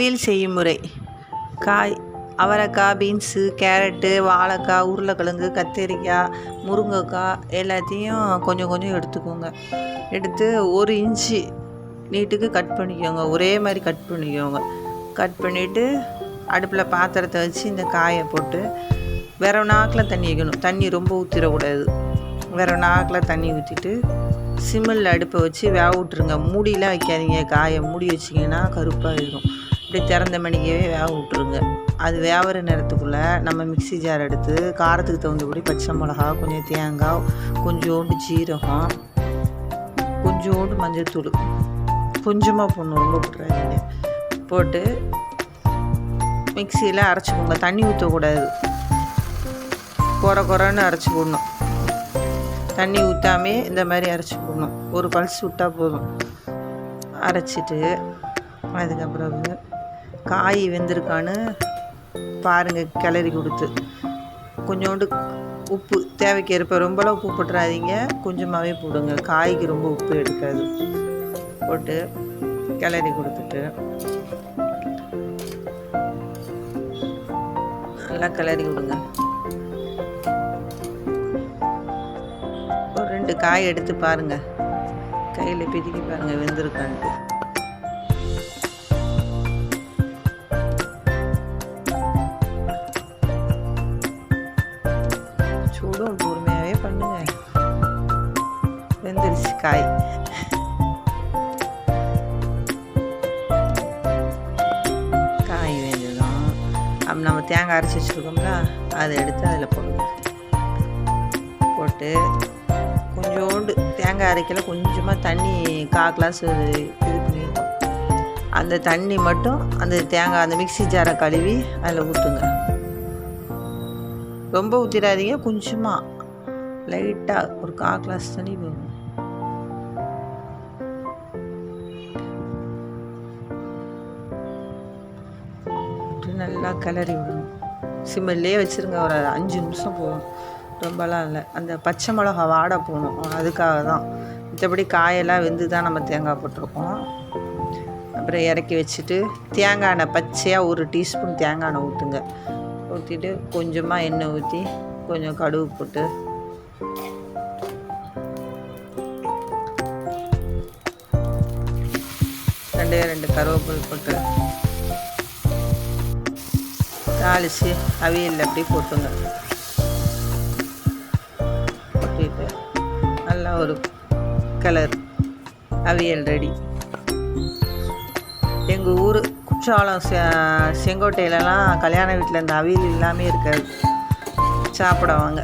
அவியல் செய்யும் முறை. காய் அவரைக்காய் பீன்ஸு கேரட்டு வாழைக்காய் உருளைக்கிழங்கு கத்திரிக்காய் முருங்கைக்காய் எல்லாத்தையும் கொஞ்சம் கொஞ்சம் எடுத்துக்கோங்க. எடுத்து ஒரு இன்ச்சு நீட்டுக்கு கட் பண்ணிக்கோங்க. ஒரே மாதிரி கட் பண்ணிக்கோங்க. கட் பண்ணிவிட்டு அடுப்பில் பாத்திரத்தை வச்சு இந்த காயை போட்டு வேற நாக்கில் தண்ணி வைக்கணும். தண்ணி ரொம்ப ஊற்றிடக்கூடாது வேற நாக்கில் தண்ணி ஊற்றிட்டு சிம்மில் அடுப்பை வச்சு வேக விட்ருங்க மூடிலாம் வைக்காதீங்க. காயை மூடி வச்சிங்கன்னா கருப்பாக இருக்கும் இப்படி திறந்த மணிக்கவே வேக விட்ருங்க அது வேகிற நேரத்துக்குள்ளே நம்ம மிக்சி ஜார் எடுத்து காரத்துக்கு தகுந்தபடி பச்சை மிளகா கொஞ்சம் தேங்காய் கொஞ்சோண்டு ஜீரகம் கொஞ்சோண்டு மஞ்சள்தூள் கொஞ்சமாக போடணும் ரொம்ப போட்டுறாதீங்க. போட்டு மிக்சியில் அரைச்சிக்கோங்க. தண்ணி ஊற்றக்கூடாது குறை குறைன்னு அரைச்சி போடணும் தண்ணி ஊற்றாமே இந்த மாதிரி அரைச்சி போடணும் ஒரு பல்ஸ் விட்டால் போதும். அரைச்சிட்டு அதுக்கப்புறம் காய் வெந்திருக்கான்னு பாருங்கள் கிளறி கொடுத்து. கொஞ்சோண்டு உப்பு தேவைக்கு ஏற்ப ரொம்பலாம் உப்பு போட்டுறாதீங்க. கொஞ்சமாகவே போடுங்க. காய்க்கு ரொம்ப உப்பு எடுக்காது. போட்டு கிளறி கொடுத்துட்டு. நல்லா கிளறி கொடுங்க. ஒரு ரெண்டு காய் எடுத்து பாருங்கள் கையில் பிதுக்கி பாருங்கள் வெந்திருக்கான்ட்டு. வெந்துருச்சு காய் காய் வெந்ததும் அப்புறம் நம்ம தேங்காய் அரைச்சி வச்சுருக்கோம்ல அதை எடுத்து அதில் போடுங்க போட்டு கொஞ்சோண்டு தேங்காய் அரைக்கல கொஞ்சமாக தண்ணி கா கிளாஸ் இது பண்ணியிருக்கோம் அந்த தண்ணி மட்டும் அந்த தேங்காய் அந்த மிக்ஸி ஜாரை கழுவி அதில் ஊற்றுங்க ரொம்ப ஊற்றிடாதீங்க கொஞ்சமாக லைட்டாக ஒரு கா கிளாஸ் தண்ணி போகும் போட்டு நல்லா கிளறி விடணும். சிம்மிலே வச்சுருங்க ஒரு அஞ்சு நிமிஷம் போகும் ரொம்பலாம் இல்லை. அந்த பச்சை மிளகா வாடை போகணும். அதுக்காக தான். மற்றபடி காயெல்லாம் வெந்து தான் நம்ம தேங்காய் போட்டிருக்கோம். அப்புறம் இறக்கி வச்சுட்டு தேங்காய் எண்ணெய் பச்சையாக ஒரு டீஸ்பூன் தேங்காய் எண்ணெய் ஊற்றுங்க ஊற்றிட்டு கொஞ்சமாக எண்ணெய் ஊற்றி கொஞ்சம் கடுகு போட்டு. ரெண்டே ரெண்டு கருவேப்பில் போட்டு. தாளித்து அவியலில் அப்படியே போட்டுங்க போட்டுட்டு நல்லா ஒரு கலர் அவியல் ரெடி எங்கள் ஊர் குற்றாலம் செ செங்கோட்டையிலலாம் கல்யாண வீட்டில் இந்த அவியல் எல்லாமே இருக்காது. சாப்பிடுவாங்க